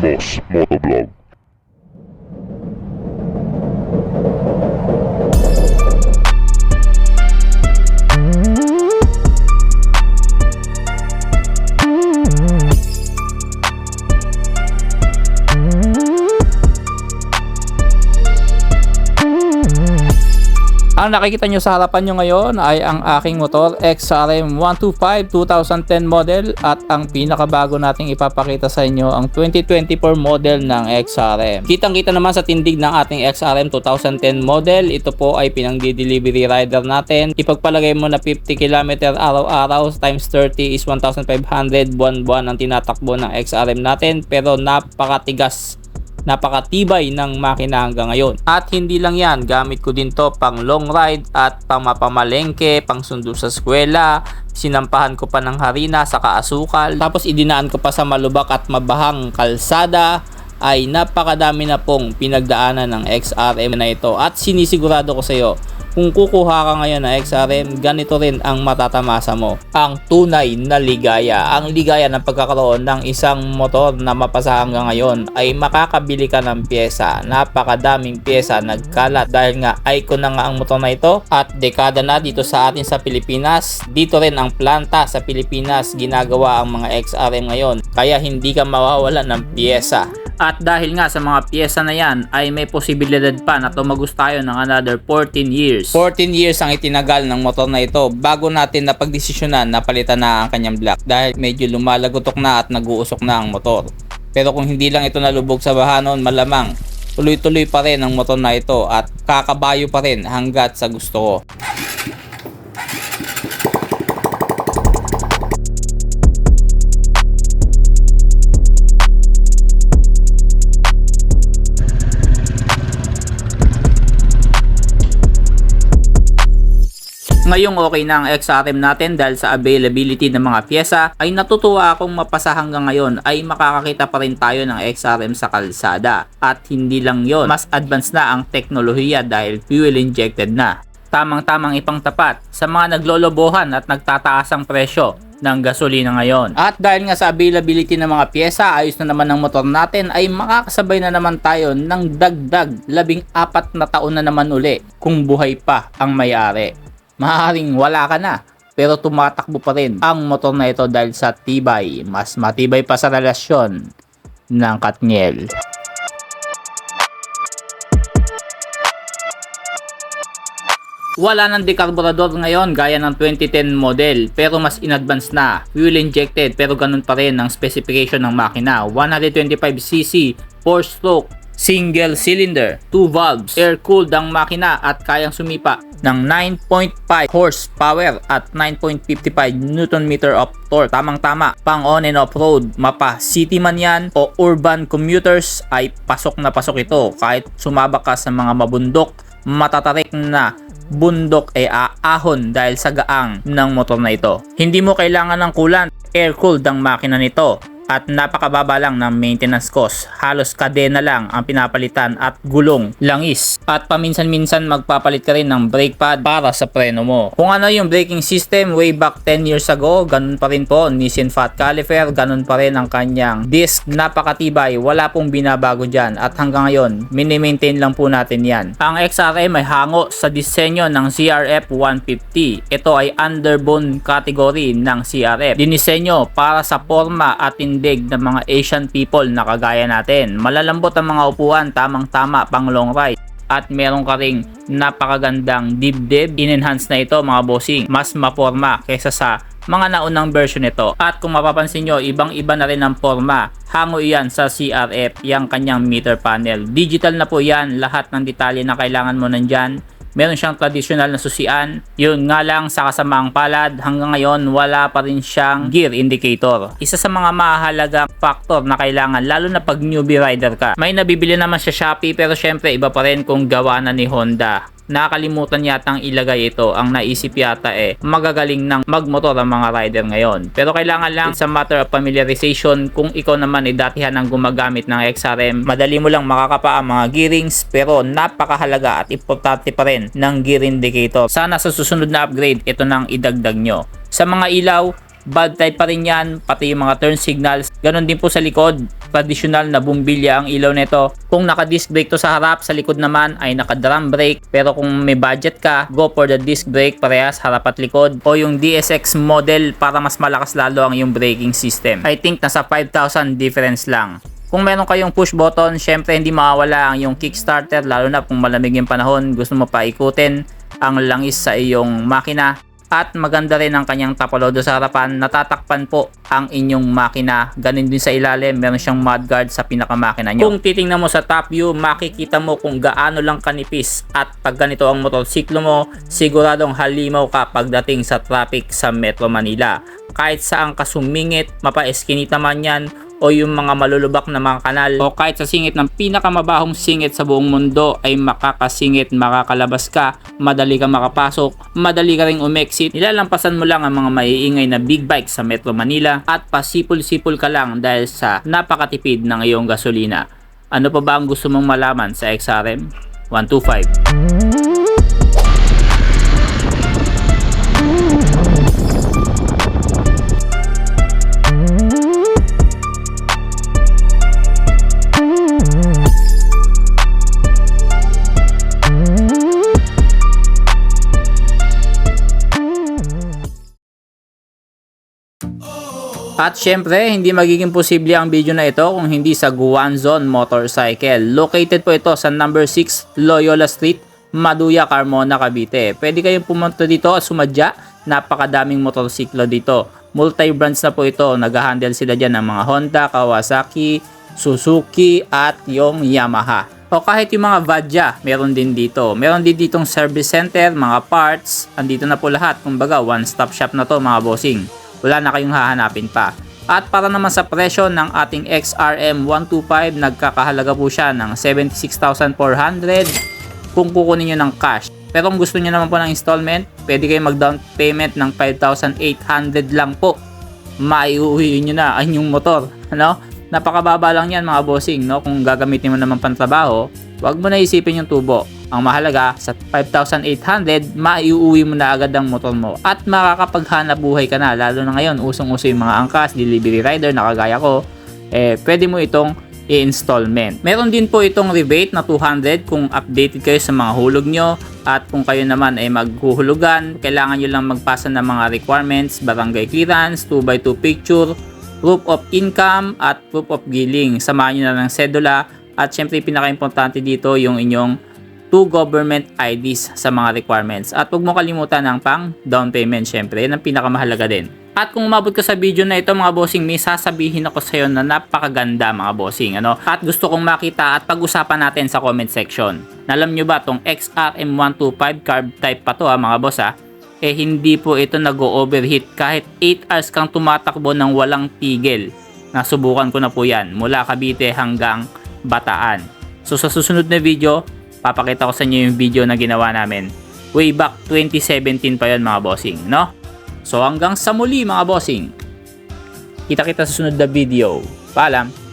Boss Motovlog. Ang nakikita nyo sa harapan nyo ngayon ay ang aking motor XRM 125 2010 model at ang pinakabago nating ipapakita sa inyo ang 2024 model ng XRM. Kitang kita naman sa tindig ng ating XRM 2010 model, ito po ay pinang-delivery rider natin. Ipagpalagay mo na 50 km araw-araw times 30 is 1,500 buwan-buwan ang tinatakbo ng XRM natin pero napakatigas napakatibay ng makina hanggang ngayon. At hindi lang yan, gamit ko din to pang long ride at pang mapamalengke, pang sundo sa eskwela, sinampahan ko pa ng harina sa kaasukal, tapos idinaan ko pa sa malubak at mabahang kalsada, ay napakadami na pong pinagdaanan ng XRM na ito at sinisigurado ko sa iyo kung kukuha ka ngayon ng XRM, ganito rin ang matatamasa mo. Ang tunay na ligaya. Ang ligaya ng pagkakaroon ng isang motor na mapasa hanggang ngayon ay makakabili ka ng pyesa. Napakadaming pyesa nagkalat dahil nga icon na nga ang motor na ito at dekada na dito sa atin sa Pilipinas. Dito rin ang planta sa Pilipinas ginagawa ang mga XRM ngayon. Kaya hindi ka mawawala ng pyesa. At dahil nga sa mga pyesa na yan ay may posibilidad pa na tumagos tayo ng another 14 years. 14 years ang itinagal ng motor na ito bago natin napagdesisyonan na palitan na ang kanyang block dahil medyo lumalagotok na at naguusok na ang motor. Pero kung hindi lang ito nalubog sa bahanon malamang tuloy-tuloy pa rin ang motor na ito at kakabayo pa rin hanggat sa gusto ko. Ngayong okay na ang XRM natin dahil sa availability ng mga pyesa ay natutuwa akong mapasa hanggang ngayon ay makakakita pa rin tayo ng XRM sa kalsada. At hindi lang yon mas advanced na ang teknolohiya dahil fuel injected na. Tamang-tamang ipangtapat sa mga naglolobohan at nagtataas ang presyo ng gasolina ngayon. At dahil nga sa availability ng mga pyesa, ayos na naman ng motor natin ay makakasabay na naman tayo ng dagdag labing apat na taon na naman uli kung buhay pa ang may-ari maaaring wala ka na pero tumatakbo pa rin ang motor na ito dahil sa tibay. Mas matibay pa sa relasyon ng Katniel. Wala ng dekarburador ngayon gaya ng 2010 model pero mas in-advance na. Fuel injected pero ganun pa rin ang specification ng makina. 125cc, 4-stroke, single cylinder, 2 valves, air-cooled ang makina at kayang sumipa ng 9.5 horsepower at 9.55 Newton meter of torque. Tamang-tama, pang on and off road, mapa city man yan o urban commuters ay pasok na pasok ito kahit sumabak ka sa mga mabundok, matatarik na bundok ay aahon dahil sa gaang ng motor na ito. Hindi mo kailangan ng coolant, air-cooled ang makina nito at napakababa lang ng maintenance cost. Halos kadena lang ang pinapalitan at gulong, langis. At paminsan-minsan magpapalit ka rin ng brake pad para sa preno mo. Kung ano yung braking system way back 10 years ago, ganun pa rin po. Nissin Fat Caliper, ganun pa rin ang kanyang disc. Napakatibay, wala pong binabago dyan. At hanggang ngayon, mini-maintain lang po natin yan. Ang XRM ay hango sa disenyo ng CRF 150. Ito ay underbone category ng CRF. Dinisenyo para sa forma at tindig ng mga Asian people na kagaya natin. Malalambot ang mga upuan, tamang-tama pang long ride. At meron ka ring napakagandang dibdib. In-enhance na ito mga bossing. Mas maporma kaysa sa mga naunang version nito. At kung mapapansin nyo, ibang-iba na rin ang forma. Hango iyan sa CRF, yung kanyang meter panel. Digital na po yan. Lahat ng detalye na kailangan mo nandyan meron siyang traditional na susian. Yun nga lang sa kasamaang palad, hanggang ngayon wala pa rin siyang gear indicator. Isa sa mga mahalagang factor na kailangan lalo na pag newbie rider ka. May nabibili naman sa Shopee pero syempre iba pa rin kung gawa na ni Honda nakakalimutan yatang ilagay ito. Ang naisip yata eh, magagaling ng magmotor ang mga rider ngayon. Pero kailangan lang, it's a matter of familiarization. Kung ikaw naman ay datihan ng gumagamit ng XRM, madali mo lang makakapa ang mga gearings, pero napakahalaga at importante pa rin ng gear indicator. Sana sa susunod na upgrade, ito nang idagdag nyo. Sa mga ilaw, bad type pa rin yan, pati yung mga turn signals. Ganon din po sa likod, tradisyonal na bumbilya ang ilaw nito. Kung naka disc brake to sa harap, sa likod naman ay naka drum brake. Pero kung may budget ka, go for the disc brake parehas harap at likod o yung DSX model para mas malakas lalo ang yung braking system. I think nasa 5,000 difference lang. Kung meron kayong push button, syempre hindi mawawala ang yung kickstarter lalo na kung malamig yung panahon, gusto mo pa ikutin ang langis sa iyong makina at maganda rin ang kanyang tapalodo sa harapan. Natatakpan po ang inyong makina. Ganin din sa ilalim meron siyang mudguard sa pinakamakina nyo kung titingnan mo sa top view makikita mo kung gaano lang kanipis. At pag ganito ang motorsiklo mo siguradong halimaw ka pagdating sa traffic sa Metro Manila. Kahit saan ka sumingit mapa-eskinita man yan o yung mga malulubak na mga kanal o kahit sa singit ng pinakamabahong singit sa buong mundo ay makakasingit, makakalabas ka, madali ka makapasok, madali ka ring umexit. Nilalampasan mo lang ang mga maiingay na big bike sa Metro Manila at pasipul-sipul ka lang dahil sa napakatipid ng iyong gasolina. Ano pa ba ang gusto mong malaman sa XRM 125? At syempre, hindi magiging posible ang video na ito kung hindi sa Guanzon Motorcycle. Located po ito sa number 6 Loyola Street, Maduya, Carmona, Cavite. Pwede kayong pumunta dito at sumadya. Napakadaming motorsiklo dito. Multi-brands na po ito. Nag-handle sila dyan ng mga Honda, Kawasaki, Suzuki at yung Yamaha. O kahit yung mga Vadya, meron din dito. Meron din ditong service center, mga parts, andito na po lahat. Kumbaga, one-stop shop na to mga bossing wala na kayong hahanapin pa. At para naman sa presyo ng ating XRM 125, nagkakahalaga po siya ng 76,400 kung kukunin nyo ng cash. Pero kung gusto nyo naman po ng installment, pwede kayo mag-down payment ng 5,800 lang po. Maiuwi nyo na ang yung motor. Ano? Napakababa lang yan mga bossing. No? Kung gagamitin mo naman pantrabaho, wag mo na isipin yung tubo. Ang mahalaga, sa 5,800, maiuwi mo na agad ang motor mo at makakapaghanap buhay ka na. Lalo na ngayon, usong-uso yung mga angkas, delivery rider na kagaya ko. Eh, pwede mo itong i-installment. Meron din po itong rebate na 200 kung updated kayo sa mga hulog nyo at kung kayo naman ay maghuhulugan, kailangan nyo lang magpasa ng mga requirements, barangay clearance, 2x2 picture, proof of income at proof of giling. Samahan nyo na ng sedula at syempre pinaka-importante dito yung inyong two government IDs sa mga requirements. At huwag mo kalimutan ng pang down payment syempre. Yan ang pinakamahalaga din. At kung umabot ka sa video na ito mga bossing, may sasabihin ako sa iyo na napakaganda mga bossing. Ano? At gusto kong makita at pag-usapan natin sa comment section. Alam nyo ba tong XRM125 carb type pa to ha mga boss ha? Eh hindi po ito nag-overheat kahit 8 hours kang tumatakbo ng walang tigil. Nasubukan ko na po yan mula Cavite hanggang Bataan. So sa susunod na video, papakita ko sa inyo yung video na ginawa namin. Way back 2017 pa yon mga bossing, no? So hanggang sa muli mga bossing. Kita-kita sa sunod na video. Paalam!